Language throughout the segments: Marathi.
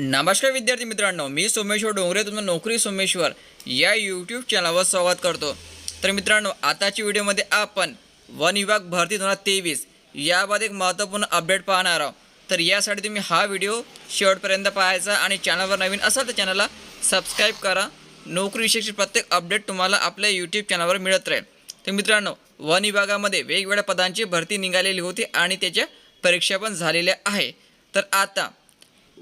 नमस्कार विद्यार्थी मित्रांनो मी सोमेश्वर डोंगरे तुमचं नोकरी सोमेश्वर या यूट्यूब चॅनलवर स्वागत करतो. तर मित्रांनो आताच्या व्हिडिओमध्ये आपण वन विभाग भरती दोन हजार तेवीस याबाबत एक महत्त्वपूर्ण अपडेट पाहणार आहोत. तर यासाठी तुम्ही हा व्हिडिओ शेवटपर्यंत पाहायचा आणि चॅनलवर नवीन असाल तर चॅनलला सबस्क्राईब करा. नोकरीविषयीची प्रत्येक अपडेट तुम्हाला आपल्या यूट्यूब चॅनलवर मिळत राहील. तर मित्रांनो वन विभागामध्ये वेगवेगळ्या पदांची भरती निघालेली होती आणि त्याच्या परीक्षा पण झालेल्या आहे. तर आता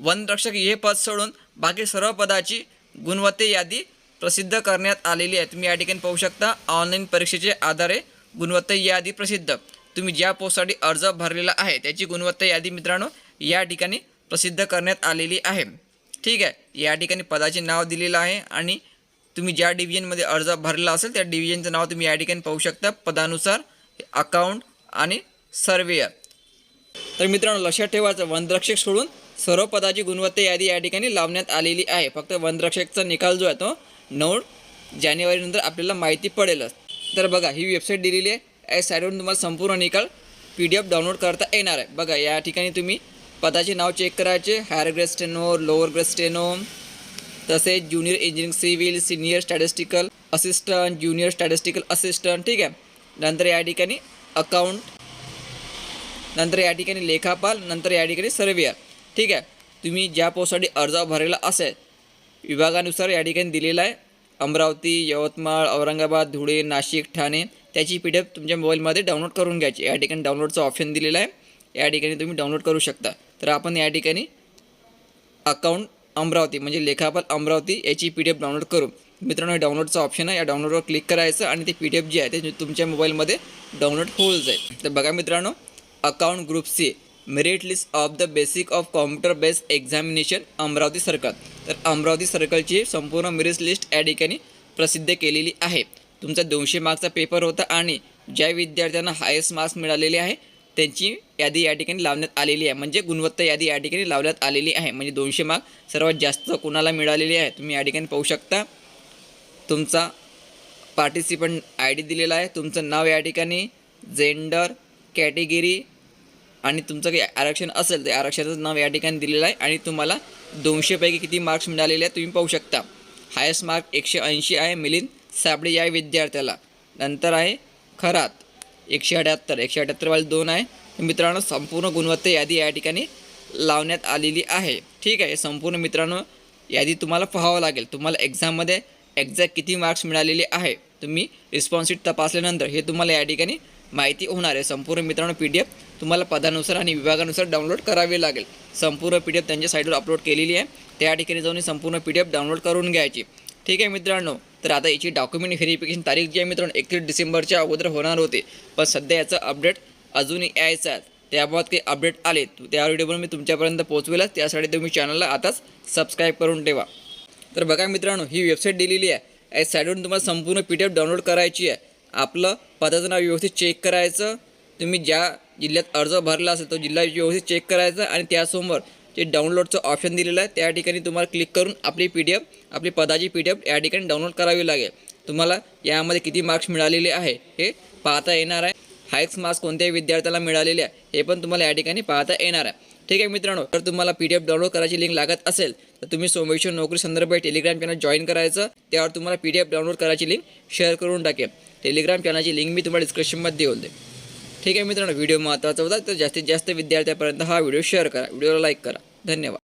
वनरक्षक हे पद सोडून बाकी सर्व पदाची गुणवत्ते यादी प्रसिद्ध करण्यात आलेली आहे तुम्ही या ठिकाणी पाहू शकता ऑनलाईन परीक्षेचे आधारे गुणवत्ता यादी प्रसिद्ध. तुम्ही ज्या पोस्टसाठी अर्ज भरलेला आहे त्याची गुणवत्ता यादी मित्रांनो या ठिकाणी प्रसिद्ध करण्यात आलेली आहे. ठीक आहे या ठिकाणी पदाचे नाव दिलेलं आहे आणि तुम्ही ज्या डिव्हिजनमध्ये अर्ज भरलेला असेल त्या डिव्हिजनचं नाव तुम्ही या ठिकाणी पाहू शकता. पदानुसार अकाउंट आणि सर्वेयर तर मित्रांनो लक्षात ठेवायचं वनरक्षक सोडून सर्व पदाची गुणवत्ता यादी या ठिकाणी लावण्यात आलेली आहे. फक्त वनरक्षकचा निकाल जो आहे तो नऊ जानेवारीनंतर आपल्याला माहिती पडेलच. तर बघा ही वेबसाईट दिलेली आहे. या साईडवरून तुम्हाला संपूर्ण निकाल पी डी एफ डाउनलोड करता येणार आहे. बघा या ठिकाणी तुम्ही पदाचे नाव चेक करायचे. Higher grade steno lower grade steno तसेच junior engineering civil senior statistical assistant junior statistical assistant ठीक आहे? नंतर या ठिकाणी अकाउंट नंतर या ठिकाणी लेखापाल नंतर या ठिकाणी सर्वेअर ठीक आहे. तुम्ही ज्या पोस्टसाठी अर्ज भरलेला असेल विभागानुसार या ठिकाणी दिलेला आहे. अमरावती यवतमाळ औरंगाबाद धुळे नाशिक ठाणे त्याची पी डी एफ तुमच्या मोबाईलमध्ये डाउनलोड करून घ्यायची. या ठिकाणी डाउनलोडचं ऑप्शन दिलेलं आहे. या ठिकाणी तुम्ही डाउनलोड करू शकता. तर आपण या ठिकाणी अकाउंट अमरावती म्हणजे लेखापाल अमरावती याची पी डी एफ डाउनलोड करू. मित्रांनो हे डाउनलोडचं ऑप्शन आहे. या डाउनलोडवर क्लिक करायचं आणि ते पी डी एफ जे आहे ते तुमच्या मोबाईलमध्ये डाउनलोड होऊन जाईल. तर बघा मित्रांनो account group C. Merit list of the basic of computer based examination Amravati circle तर अमरावती सर्कलची संपूर्ण मेरिट लिस्ट या ठिकाणी प्रसिद्ध केलेली आहे. तुमचा दोनशे मार्कचा पेपर होता आणि ज्या विद्यार्थ्यांना हायेस्ट मार्क्स मिळालेले आहे त्यांची यादी या ठिकाणी लावण्यात आलेली आहे. म्हणजे गुणवत्ता यादी या ठिकाणी लावण्यात आलेली आहे. म्हणजे दोनशे मार्क सर्वात जास्त कुणाला मिळालेली आहे तुम्ही या ठिकाणी पाहू शकता. तुमचा पार्टिसिपंट आय डी दिलेला आहे. तुमचं नाव या ठिकाणी जेंडर कॅटेगरी आणि तुमचं काही आरक्षण असेल तर आरक्षणाचं नाव या ठिकाणी दिलेलं आहे आणि तुम्हाला दोनशेपैकी किती मार्क्स मिळालेले आहेत तुम्ही पाहू शकता. हायस्ट मार्क एकशे ऐंशी आहे मिलिंद साबळे या विद्यार्थ्याला. नंतर आहे खरात एकशे अठ्याहत्तर. एकशे अठ्याहत्तरवाले दोन आहे. मित्रांनो संपूर्ण गुणवत्ता यादी या ठिकाणी लावण्यात आलेली आहे. ठीक आहे संपूर्ण मित्रांनो यादी तुम्हाला पाहावं लागेल. तुम्हाला एक्झाममध्ये एक्झॅक्ट किती मार्क्स मिळालेले आहे. तुम्ही रिस्पॉन्सिट तपासल्यानंतर हे तुम्हाला या ठिकाणी माहिती होणार आहे. संपूर्ण मित्रांनो पी डी एफ तुम्हाला पदानुसार आणि विभागानुसार डाउनलोड करावे लागेल. संपूर्ण पी डी एफ त्यांच्या साईटवर अपलोड केलेली आहे. त्या ठिकाणी जाऊन संपूर्ण पी डी एफ डाउनलोड करून घ्यायची. ठीक आहे मित्रांनो तर आता याची डॉक्युमेंट व्हेरिफिकेशन तारीख जी आहे मित्रांनो एकतीस डिसेंबरच्या अगोदर होणार होते. पण सध्या याचं अपडेट अजूनही यायचं आहे. त्याबाबत काही अपडेट आले त्या व्हिडिओवर मी तुमच्यापर्यंत पोहोचवेलच. त्यासाठी तुम्ही चॅनलला आताच सबस्क्राईब करून ठेवा. तर बघा मित्रांनो ही वेबसाईट दिलेली आहे. या साईडवरून तुम्हाला संपूर्ण पी डी एफ डाउनलोड करायची आहे. आपलं पदाचं नाव व्यवस्थित चेक करायचं. तुम्ही ज्या जिल्ह्यात अर्ज भरला असेल तो जिल्हा व्यवस्थित चेक करायचा आणि त्यासमोर जे डाउनलोडचं ऑप्शन दिलेलं आहे त्या ठिकाणी तुम्हाला क्लिक करून आपली पी डी एफ आपली पदाची पी डी एफ या ठिकाणी डाउनलोड करावी लागेल. तुम्हाला यामध्ये किती मार्क्स मिळालेले आहे हे पाहता येणार आहे. हायक्स मार्क्स कोणत्याही विद्यार्थ्याला मिळालेले आहे हे पण तुम्हाला या ठिकाणी पाहता येणार आहे. ठीक आहे मित्रांनो जर तुम्हाला पी डी एफ डाउनलोड करायची लिंक लागत असेल तर तुम्ही सोमेश्वर नोकरी संदर्भात टेलिग्राम चॅनल जॉईन करायचं त्यावर तुम्हाला पी डी एफ डाउनलोड करायची लिंक शेअर करून टाकेल. टेलिग्राम चॅनलची लिंक मी तुम्हाला डिस्क्रिप्शनमध्ये देऊन दे ठीक आहे मित्रांनो व्हिडिओ महत्त्वाचा होता तर जास्तीत जास्त विद्यार्थ्यापर्यंत हा व्हिडिओ शेअर करा. व्हिडिओला लाईक करा. धन्यवाद.